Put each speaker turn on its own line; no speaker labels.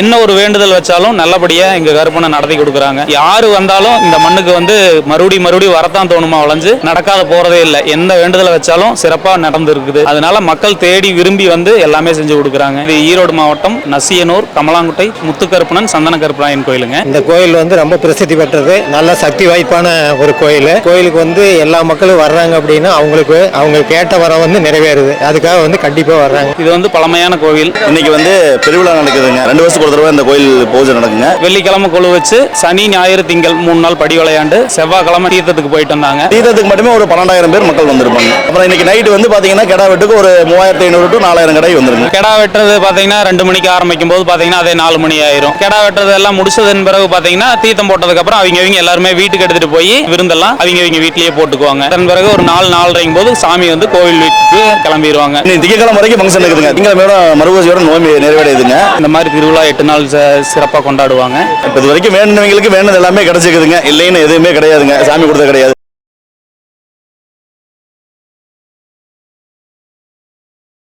என்ன ஒரு வேண்டுதல் வச்சாலும் நல்லபடியா எங்க கருப்பனை நடத்தி கொடுக்குறாங்க. யாரு வந்தாலும் இந்த மண்ணுக்கு வந்து மறுபடி மறுபடி வரத்தான் தோணுமா வளைஞ்சு? நடக்காத போறதே இல்லை. எந்த வேண்டுதலை வச்சாலும் சிறப்பா நடந்து இருக்குது அதனால மக்கள் தேடி விரும்பி வந்து எல்லாமே செஞ்சு கொடுக்குறாங்க. இது ஈரோடு மாவட்டம் நசியனூர் கமலாங்குட்டை முத்துக்கருப்பணன் சந்தன கருப்பனாயன் கோயிலுங்க.
இந்த கோயில் வந்து ரொம்ப பிரசித்தி பெற்றது. நல்ல சக்தி வாய்ப்பான ஒரு கோயில். கோயிலுக்கு வந்து எல்லா மக்களும் வர்றாங்க அப்படின்னா அவங்களுக்கு அவங்க கேட்ட வரம் வந்து நிறைவேறுது. அதுக்காக வந்து கண்டிப்பாக வர்றாங்க.
இது வந்து பழமையான கோவில்.
இன்னைக்கு வந்து பெருவிழா நடக்குதுங்க. ரெண்டு வருஷத்துக்கு ஒரு தடவை இந்த கோயில் பூஜை நடக்குங்க.
வெள்ளிக்கிழமை கொழு வச்சு சனி ஞாயிறு திங்கள் மூணு நாள் படி விளையாண்டு செவ்வாய்க்கிழமை தீர்த்தத்துக்கு போயிட்டு வந்தாங்க.
தீர்த்தத்துக்கு மட்டுமே ஒரு பன்னெண்டாயிரம் பேர் மக்கள் வந்திருப்பாங்க. அப்புறம் இன்னைக்கு நைட்டு வந்து பாத்தீங்கன்னா கிடா வெட்டுக்கு ஒரு மூவாயிரத்தி ஐநூறு டு நாலாயிரம் கடை வந்துருங்க.
கெடா வெட்டுறது பாத்தீங்கன்னா ரெண்டு மணிக்கு ஆரம்பிக்கும் போது பாத்தீங்கன்னா அதே நாலு மணி ஆயிரும். கெடா வெட்டுறது எல்லாம் முடிச்சதன் பிறகு பாத்தீங்கன்னா தீர்த்தம் போட்டதுக்கு அப்புறம் அவங்க அவங்க எல்லாருமே வீட்டுக்கு எடுத்துட்டு போய் விருந்தெல்லாம் அவங்க அவங்க வீட்லயே போட்டுக்குவாங்க. அதன் பிறகு ஒரு நாலு நாலரைக்கும் போது சாமி வந்து கோவில் வீட்டுக்கு கிளம்பிடுவாங்க
திங்கக்கிழமை வரைக்கும் ஃபங்க்ஷன் இருக்குதுங்க. திங்கக்கிழமையோட மறுபூஜையோட நோம்பி நிறைவடையுதுங்க.
இந்த மாதிரி திருவிழா எட்டு நாள் சிறப்பாக கொண்டாடுவாங்க.
இப்போ இது வரைக்கும் வேணுனவங்களுக்கு வேணுனது எல்லாமே கிடைச்சிக்குதுங்க. இல்லைன்னு எதுவுமே கிடையாதுங்க. சாமி கொடுத்தது கிடையாது.